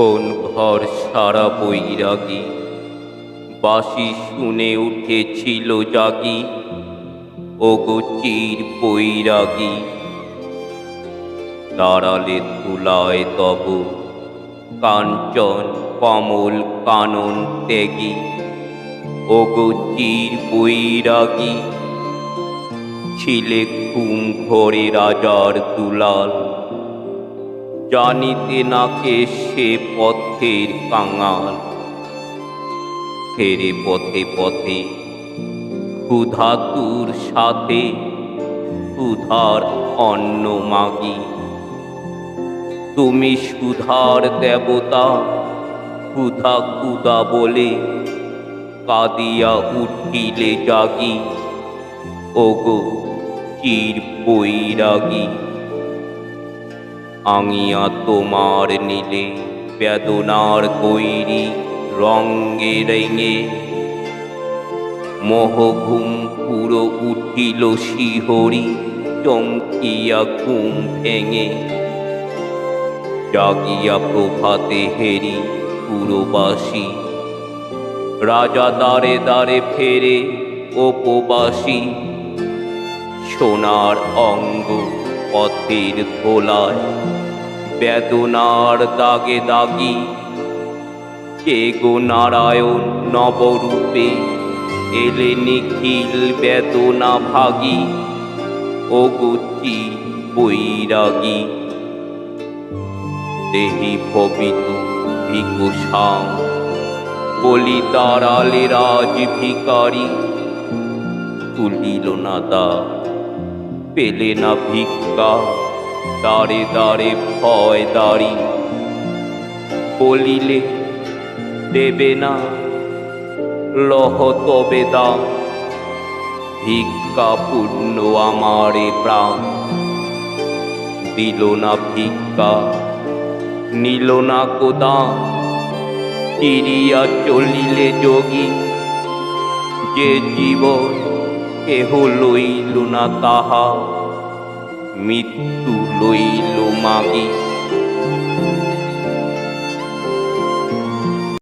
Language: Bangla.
কোন ঘর সারা বৈরাগী। বাসি শুনে উঠেছিল জাগি। ওগো চির বৈরাগী। দাঁড়ালে তুলায় তব কাঞ্চন কমল কানন ত্যাগী। ওগো চির বৈরাগী। ছিলে ঘুম ঘরে রাজার দুলাল। জানিতে না কে সে পথের কাঙাল। ফেরে পথে পথে ক্ষুধাতুর সাথে ক্ষুধার অন্ন মাগি। তুমি সুধার দেবতা ক্ষুধা ক্ষুধা বলে কাঁদিয়া উঠিলে জাগি। ওগো চির বৈরাগী। আঙিয়া তোমার নীলে বেদনার গৈরি রঙ্গে রেঙে। মোহঘুম পুরো উঠিল শিহরি চমকিয়া ঘুম ভেঙে। জাগিয়া প্রভাতে হেরি পুরবাসী। রাজা দ্বারে দ্বারে ফেরে উপবাসী। সোনার অঙ্গ পথের ধোলায় বেদনার দাগে দাগি। কে গো নারায়ণ নবরূপে এলে নিখিল বেদনা ভাগি। ও গুচি বৈরাগী। দেহি ভবিত ভিকুষাম বলি তারালে রাজ ভিকারী। তুলিল না দা পেলে না ভিক্ষা। দাঁড়ে দাঁড়ে ভয় দাঁড়ি। বলিলে, দেবে না। লহ তবে দাম। ভিক্ষা পূর্ণ আমারে প্রাণ। দিল না ভিক্ষা, নিল না কোদাম চলিলে যোগী, যে জীবন কেহ লইল না তাহা মৃত্যু লইল মাগি।